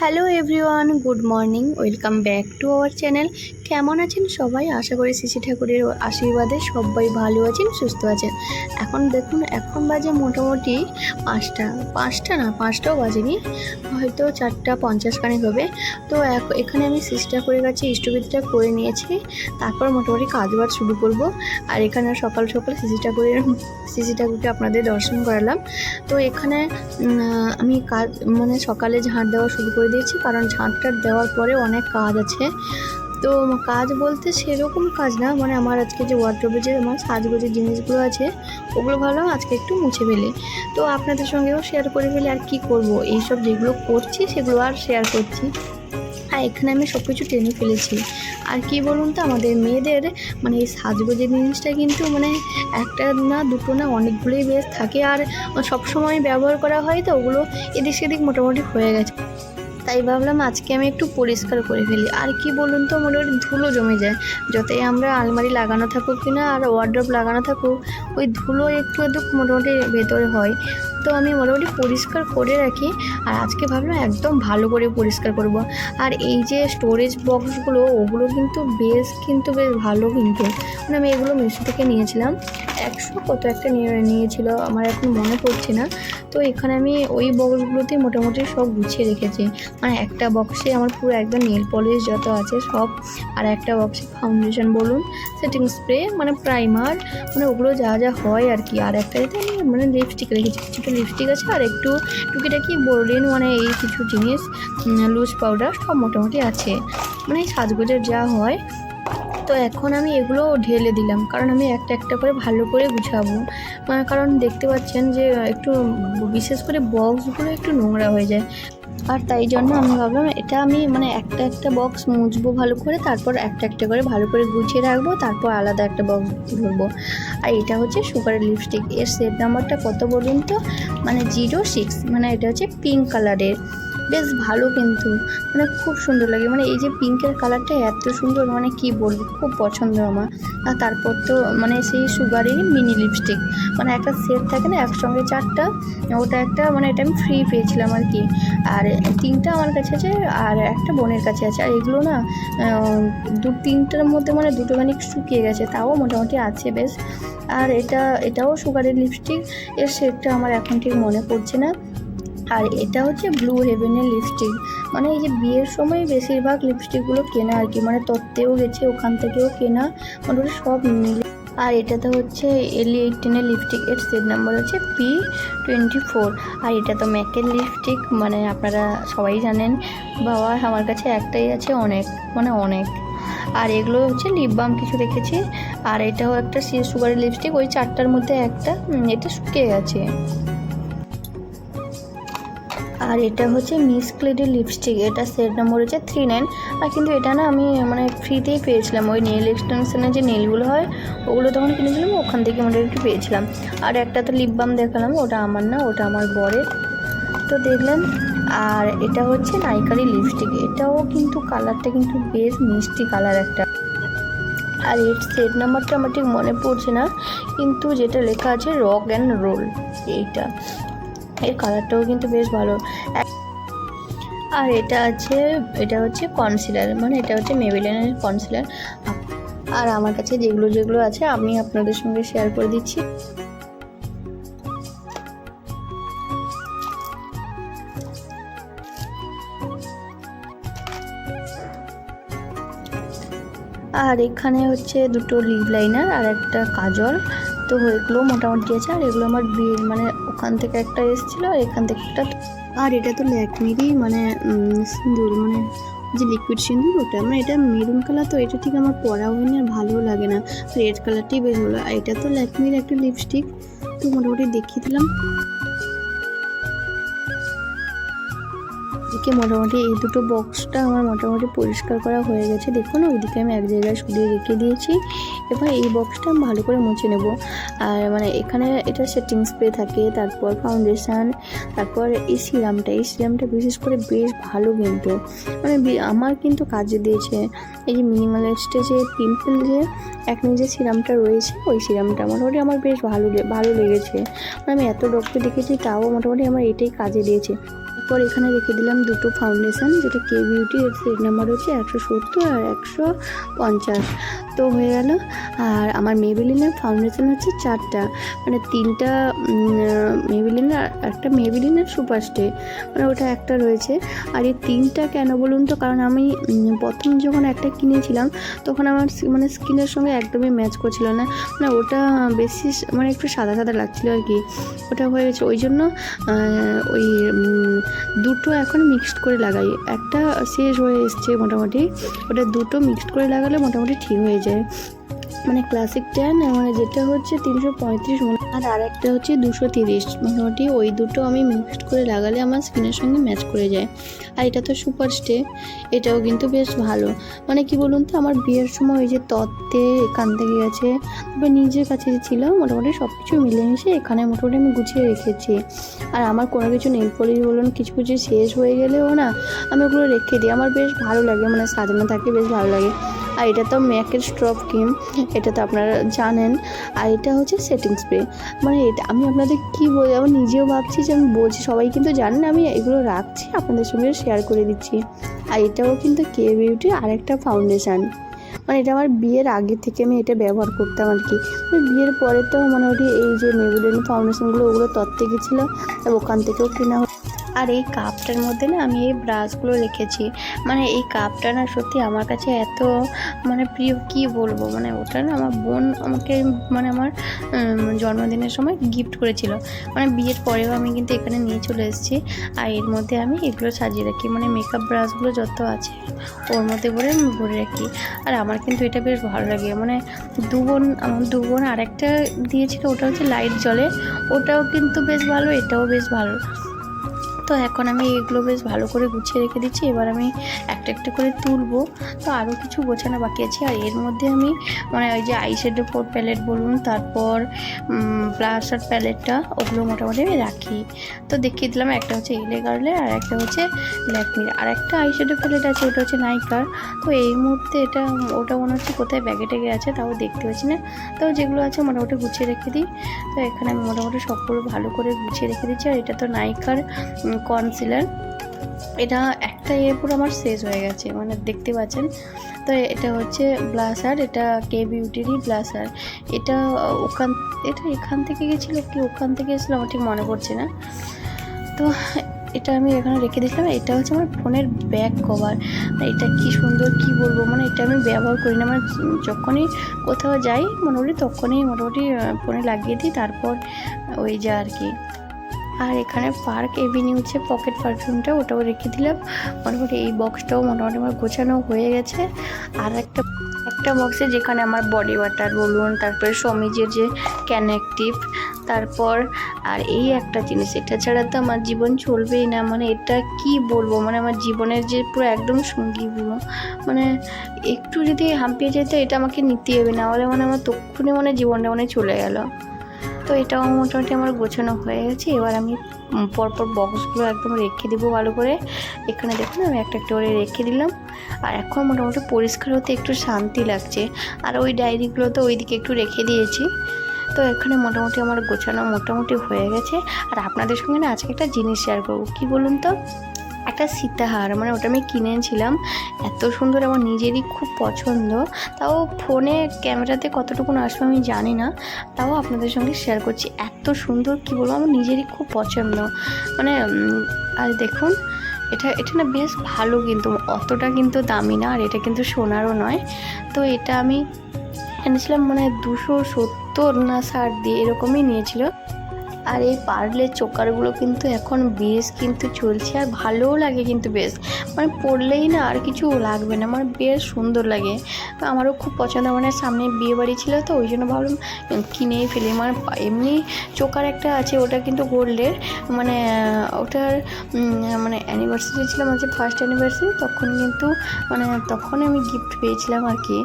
Hello everyone, good morning, welcome back to our channel. কেমন আছেন সবাই? আশা করি শ্রী ঠাকুরের আশীর্বাদে সবাই ভালো আছেন, সুস্থ আছেন। এখন দেখুন, এখন বাজে মোটামুটি পাঁচটা পাঁচটা না, পাঁচটাও বাজেনি। হয়তো চারটা পঞ্চাশ খানিক হবে। তো এখানে আমি সিস্টা করে কাছে ইষ্টবিদটা করে নিয়েছি। তারপর মোটামুটি কাজ বাজ শুরু করব। আর এখানে সকাল সকাল সিসিটা ঠাকুরের সিসিটা ঠাকুরকে আপনাদের দর্শন করালাম। তো এখানে আমি কাজ মানে সকালে ঝাঁট দেওয়া শুরু করে দিয়েছি। কারণ ঝাঁটটা দেওয়ার পরে অনেক কাজ আছে। তো কাজ বলতে সেরকম কাজ না মানে আমার আজকে যে ওয়ার্ড্রোবে যে আমার সাজগোজের জিনিসগুলো আছে, ওগুলো ভাবলাম আজকে একটু মুছে ফেলি। তো আপনাদের সঙ্গেও শেয়ার করে ফেলি আর কি করব। এইসব যেগুলো করছি, সেগুলো আর শেয়ার করছি। আর এখানে আমি সব কিছু টেনে ফেলেছি। আর কি বলুন তো, আমাদের মেয়েদের মানে এই সাজগোজের জিনিসটা কিন্তু মানে একটা না দুটো না অনেকগুলোই বেশ থাকে। আর সবসময় ব্যবহার করা হয় তো, ওগুলো এদিক সেদিক মোটামুটি হয়ে গেছে। তাই ভাবলাম আজকে আমি একটু পরিষ্কার করে ফেলি। আর কি বলুন তো মোটামুটি ধুলো জমে যায়। যতই আমরা আলমারি লাগানো থাকুক কিনা আর ওয়ার্ড্রপ লাগানো থাকুক, ওই ধুলো একটু একটু মোটামুটি ভেতরে হয়। তো আমি মোটামুটি পরিষ্কার করে রাখি। আর আজকে ভাবলাম একদম ভালো করে পরিষ্কার করব। আর এই যে স্টোরেজ বক্সগুলো ওগুলো কিন্তু বেশ কিন্তু বেশ ভালো কিন্তু। মানে আমি এগুলো মিশো থেকে নিয়েছিলাম। একশো কত একটা নিয়ে নিয়েছিল, আমার এখন মনে পড়ছে না। তো এখানে আমি ওই বক্সগুলোতে মোটামুটি সব গুছিয়ে রেখেছি। মানে একটা বক্সে আমার পুরো একদম নেল পলিশ যত আছে সব, আর একটা বক্সে ফাউন্ডেশন বলুন সেটিং স্প্রে মানে প্রাইমার মানে ওগুলো যা যা হয় আর কি। আর একটা আমি মানে লিপস্টিক রেখেছি কিছু লিপস্টিক আছে আর একটু টুকিটাকি বোরলিন মানে এই কিছু জিনিস লুজ পাউডার সব মোটামুটি আছে। মানে সাজগোজের যা হয় তো এখন আমি এগুলো ঢেলে দিলাম, কারণ আমি একটা একটা করে ভালো করে গুছাবো। কারণ দেখতে পাচ্ছেন যে একটু বিশেষ করে বক্সগুলো একটু নোংরা হয়ে যায়। আর তাই জন্য আমি ভাবলাম এটা আমি মানে একটা একটা বক্স মুছবো ভালো করে, তারপর একটা একটা করে ভালো করে গুছিয়ে রাখব, তারপর আলাদা একটা বক্স ধরবো। আর এটা হচ্ছে সুগারের লিপস্টিক, এর সেট নাম্বারটা কত বলুন তো? মানে জিরো সিক্স মানে এটা হচ্ছে পিঙ্ক কালারের বেশ ভালো কিন্তু মানে খুব সুন্দর লাগে। মানে এই যে পিঙ্কের কালারটা এত সুন্দর মানে কি বলব, খুব পছন্দ আমার। আর তারপর তো মানে সেই সুগারেরই মিনি লিপস্টিক মানে একটা সেট থাকে না, একসঙ্গে চারটা, ওটা একটা মানে এটা আমি ফ্রি পেয়েছিলাম আর কি। আর তিনটা আমার কাছে আছে, আর একটা বোনের কাছে আছে। আর এগুলো না দু, তিনটার মধ্যে মানে দুটো খানি শুকিয়ে গেছে, তাও মোটামুটি আছে বেশ। আর এটা, এটাও সুগারের লিপস্টিক এর সেটটা আমার এখন ঠিক মনে পড়ছে না। আর এটা হচ্ছে ব্লু হেভেনের লিপস্টিক মানে এই যে বিয়ের সময় বেশিরভাগ লিপস্টিকগুলো কেনা আর কি মানে তত্ত্বেও গেছে, ওখান থেকেও কেনা, মোটামুটি সব মিলে। আর এটাতে হচ্ছে এলি এইটিনের লিপস্টিক এর সেট নাম্বার হচ্ছে পি টোয়েন্টি ফোর আর এটা তো ম্যাকের লিপস্টিক মানে আপনারা সবাই জানেন, বাবা আমার কাছে একটাই আছে অনেক মানে অনেক। আর এগুলো হচ্ছে লিপ বাম কিছু রেখেছি আর এটাও একটা সুগারের লিপস্টিক ওই চারটার মধ্যে একটা এটা শুকিয়ে গেছে। আর এটা হচ্ছে মিস ক্লেডের লিপস্টিক এটা সেট নম্বর হচ্ছে থ্রি নাইন আর কিন্তু এটা না আমি মানে ফ্রিতেই পেয়েছিলাম। ওই নেল এক্সটেনশনের যে নেলগুলো হয়, ওগুলো তখন কিনেছিলাম, ওখান থেকে মোটামুটি পেয়েছিলাম। আর একটা তো লিপ বাম দেখালাম, ওটা আমার না, ওটা আমার বরের। তো দেখলাম আর এটা হচ্ছে নাইকারি লিপস্টিক এটাও কিন্তু কালারটা কিন্তু বেশ মিষ্টি কালার একটা। আর এর সেট নাম্বারটা আমার ঠিক মনে পড়ছে না, কিন্তু যেটা লেখা আছে রক অ্যান্ড রোল এইটা। এর কালারটাও কিন্তু বেশ ভালো। আর এটা আছে, এটা হচ্ছে কনসিলার মানে এটা হচ্ছে মেবিলিনের কনসিলার আর আমার কাছে যেগুলো যেগুলো আছে, আমি আপনাদের সঙ্গে শেয়ার করে দিচ্ছি। আর এখানে হচ্ছে দুটো লিপ লাইনার আর একটা কাজল। তো এগুলো মোটামুটি আছে, আর এগুলো আমার মানে ওখান থেকে একটা এসেছিল, আর এখান থেকে একটা আর এটা তো ল্যাকমিরই মানে সিঁদুর মানে যে লিকুইড সিঁদুর ওটা মানে এটা মেরুন কালার তো, এটা ঠিক আমার পরা হয়নি আর ভালোও লাগে না। রেড কালারটি বেশ ভালো আর এটা তো ল্যাকমির একটা লিপস্টিক তো মোটামুটি দেখিয়ে দিলাম। এদিকে মোটামুটি এই দুটো বক্সটা আমার মোটামুটি পরিষ্কার করা হয়ে গেছে। দেখুন, ওইদিকে আমি এক জায়গায় সরিয়ে রেখে দিয়েছি। এবার এই বক্সটা আমি ভালো করে মুছে নেব। আর মানে এখানে এটা সেটিং স্প্রে থাকে, তারপর ফাউন্ডেশান তারপর এই সিরামটা এই সিরামটা বিশেষ করে বেশ ভালো কিন্তু। মানে আমার কিন্তু কাজে দিয়েছে এই যে মিনিমালিস্টে যে পিম্পল যে এক যে সিরামটা রয়েছে, ওই সিরামটা মোটামুটি আমার বেশ ভালো ভালো লেগেছে। মানে আমি এত ডক্টর দেখেছি তাও মোটামুটি আমার এটাই কাজে দিয়েছে। তারপর এখানে রেখে দিলাম দুটো ফাউন্ডেশন যেটা কে বিউটি এর সেট নাম্বার হচ্ছে একশো সত্তর আর একশো পঞ্চাশ। তো হয়ে গেল। আর আমার মেবিলিনের ফাউন্ডেশন হচ্ছে চারটা। মানে তিনটা মেবিলিনের একটা মেবিলিনের সুপার স্টে মানে ওটা একটা রয়েছে। আর এই তিনটা কেন বলুন তো? কারণ আমি প্রথম যখন একটা কিনেছিলাম, তখন আমার মানে স্কিনের সঙ্গে একদমই ম্যাচ করছিল না। মানে ওটা বেশি মানে একটু সাদা সাদা লাগছিল আর কি। ওটা হয়ে গেছে। ওই জন্য ওই দুটো এখন মিক্সড করে লাগাই। একটা শেষ হয়ে এসছে মোটামুটি। ওটা দুটো মিক্সড করে লাগালে মোটামুটি ঠিক হয়ে যায়। মানে ক্লাসিক ট্যান মানে যেটা হচ্ছে তিনশো পঁয়ত্রিশ আর আরেকটা হচ্ছে দুশো তিরিশ। মোটামুটি ওই দুটো আমি মিক্সড করে লাগালে আমার স্কিনের সঙ্গে ম্যাচ করে যায়। আর এটা তো সুপার স্টে এটাও কিন্তু বেশ ভালো। মানে কি বলুন তো, আমার বিয়ের সময় ওই যে তত্ত্বে এখান থেকে গেছে তারপর নিজের কাছে যে ছিল মোটামুটি সব কিছু মিলেমিশে এখানে মোটামুটি আমি গুছিয়ে রেখেছি। আর আমার কোনো কিছু নেই পলিশ বলুন, কিছু কিছু শেষ হয়ে গেলেও না, আমি ওগুলো রেখে দিই। আমার বেশ ভালো লাগে মানে সাজানো থাকে, বেশ ভালো লাগে। আর এটা তো ম্যাকের স্ট্রপ ক্রিম, এটা তো আপনারা জানেন। আর এটা হচ্ছে সেটিং স্প্রে। মানে এটা আমি আপনাদের কী বলি আমি নিজেও ভাবছি যে আমি বলছি, সবাই কিন্তু জানেন আমি এগুলো রাখছি, আপনাদের সঙ্গে শেয়ার করে দিচ্ছি। আর এটাও কিন্তু কে বিউটি আরেকটা ফাউন্ডেশান মানে এটা আমার বিয়ের আগে থেকে আমি এটা ব্যবহার করতাম আর কি। মানে বিয়ের পরে তো মোটামুটি এই যে মেগুলিন ফাউন্ডেশনগুলো ওগুলো তত্ত্বে গেছিল, ওখান থেকেও কেনা। আর এই কাপটার মধ্যে না আমি এই ব্রাশগুলো রেখেছি। মানে এই কাপটা না সত্যি আমার কাছে এত মানে প্রিয়, কি বলব? মানে ওটা না আমার বোন আমাকে মানে আমার জন্মদিনের সময় গিফট করেছিল। মানে বিয়ের পরেও আমি কিন্তু এখানে নিয়ে চলে এসেছি। আর এর মধ্যে আমি এগুলো সাজিয়ে রাখি। মানে মেকআপ ব্রাশগুলো যত আছে, ওর মধ্যে করে আমি ভরে রাখি। আর আমার কিন্তু এটা বেশ ভালো লাগে। মানে দু বোন, আমার দু বোন আরেকটা দিয়েছিল, ওটা হচ্ছে লাইট জ্বলে ওটাও কিন্তু বেশ ভালো, এটাও বেশ ভালো। তো এখন আমি এগুলো বেশ ভালো করে গুছিয়ে রেখে দিচ্ছি। এবার আমি একটা একটা করে তুলবো। তো আরও কিছু গোছানো বাকি আছে। আর এর মধ্যে আমি মানে ওই যে আইশ্যাডো ফোর প্যালেট বলুন, তারপর প্লাস্টার প্যালেটটা ওগুলো মোটামুটি আমি রাখি। তো দেখিয়ে দিলাম, একটা হচ্ছে এলে গার্লে আর একটা হচ্ছে ল্যাকমির আর একটা আইশ্যাডো প্যালেট আছে, ওটা হচ্ছে নাইকার তো এই মুহূর্তে এটা, ওটা মনে হচ্ছে কোথায় ব্যাগে ট্যাগে আছে, তাও দেখতে পাচ্ছি না। তো যেগুলো আছে মোটামুটি গুছিয়ে রেখে দিই। তো এখানে আমি মোটামুটি সবগুলো ভালো করে গুছিয়ে রেখে দিচ্ছি। আর এটা তো নাইকার কনসিলার এটা একটা ইয়ে পুরো আমার শেষ হয়ে গেছে মানে দেখতে পাচ্ছেন? তো এটা হচ্ছে ব্লাসার এটা কে বিউটিরই ব্লাসার এটা ওখান, এটা এখান থেকে গেছিল কি ওখান থেকে এসেছিল আমার ঠিক মনে পড়ছে না। তো এটা আমি এখানে রেখে দিয়েছিলাম, এটা হচ্ছে আমার ফোনের ব্যাক কভার এটা কি সুন্দর, কি বলব? মানে এটা আমি ব্যবহার করি না মানে যখনই কোথাও যাই, মোটামুটি তখনই মোটামুটি ফোনে লাগিয়ে দিই, তারপর ওই যা আর কি। আর এখানে পার্ক এভিনিউ হচ্ছে পকেট পারফিউমটা, ওটাও রেখে দিলাম। মোটামুটি এই বক্সটাও মোটামুটি আমার গোছানো হয়ে গেছে। আর একটা একটা বক্সে যেখানে আমার বডি ওয়াটার বলুন তারপরে সমিজের যে ক্যানেকটিভ তারপর আর এই একটা জিনিস, এটা ছাড়া তো আমার জীবন চলবেই না। মানে এটা কি বলব? মানে আমার জীবনের যে পুরো একদম সঙ্গী পুরো মানে একটু যদি হাঁপিয়ে যেত, এটা আমাকে নিতে হবে। না হলে মানে আমার তক্ষুনি মানে জীবনটা মানে চলে গেল। তো এটাও মোটামুটি আমার গোছানো হয়ে গেছে। এবার আমি পরপর বক্সগুলো একদম রেখে দেবো ভালো করে। এখানে দেখুন, আমি একটা একটা করে রেখে দিলাম। আর এখন মোটামুটি পরিষ্কার হতে একটু শান্তি লাগছে। আর ওই ডায়েরিগুলো তো ওইদিকে একটু রেখে দিয়েছি। তো এখানে মোটামুটি আমার গোছানো মোটামুটি হয়ে গেছে। আর আপনাদের সঙ্গে না আজকে একটা জিনিস শেয়ার করব। কী বলুন তো? একটা সীতাহার মানে ওটা আমি কিনেছিলাম। এত সুন্দর, আমার নিজেরই খুব পছন্দ। তাও ফোনে ক্যামেরাতে কতটুকু আসবে আমি জানি না। তাও আপনাদের সঙ্গে শেয়ার করছি। এত সুন্দর, কি বলব, আমার নিজেরই খুব পছন্দ। মানে আর দেখুন, এটা এটা না বেশ ভালো কিন্তু, অতটা কিন্তু দামি না, আর এটা কিন্তু সোনারও নয়। তো এটা আমি এনেছিলাম মানে দুশো সত্তর না ষাট দিয়ে এরকমই নিয়েছিল। আর এই পার্লের চোকারগুলো কিন্তু এখন বেশ কিন্তু চলছে, আর ভালোও লাগে কিন্তু বেশ। মানে পরলেই না আর কিছু লাগবে না আমার বেশ সুন্দর লাগে। আমারও খুব পছন্দ মানে সামনে বিয়ে বাড়ি ছিল তো, ওই জন্য ভাবলাম কিনেই ফেলি। মানে এমনি চোকার একটা আছে, ওটা কিন্তু গোল্ডের। মানে ওটার মানে অ্যানিভার্সারি ছিল আমার যে ফার্স্ট অ্যানিভার্সারি তখন কিন্তু মানে তখন আমি গিফট পেয়েছিলাম আর কি।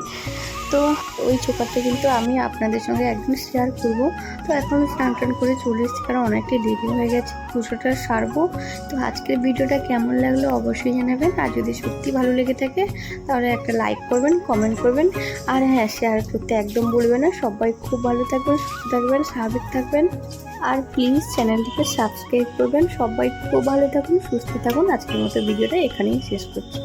তো ওই চোকারটা কিন্তু আমি আপনাদের সঙ্গে একদিন শেয়ার করব। তো এখন স্নান টান করে চলে এসেছি, কারণ অনেকটাই দেরি হয়ে গেছে, পুজোটা সারবো। তো আজকের ভিডিওটা কেমন লাগল অবশ্যই জানাবেন, আর যদি সত্যি ভালো লেগে থাকে, তাহলে একটা লাইক করবেন কমেন্ট করবেন। আর হ্যাঁ শেয়ার করতে একদম বলবেন না, সবাই খুব ভালো থাকবেন, সুস্থ থাকবেন, স্বাভাবিক থাকবেন। আর প্লিজ চ্যানেলটিকে সাবস্ক্রাইব করবেন, সবাই খুব ভালো থাকুন, সুস্থ থাকুন। আজকের মতো ভিডিওটা এখানেই শেষ করছি।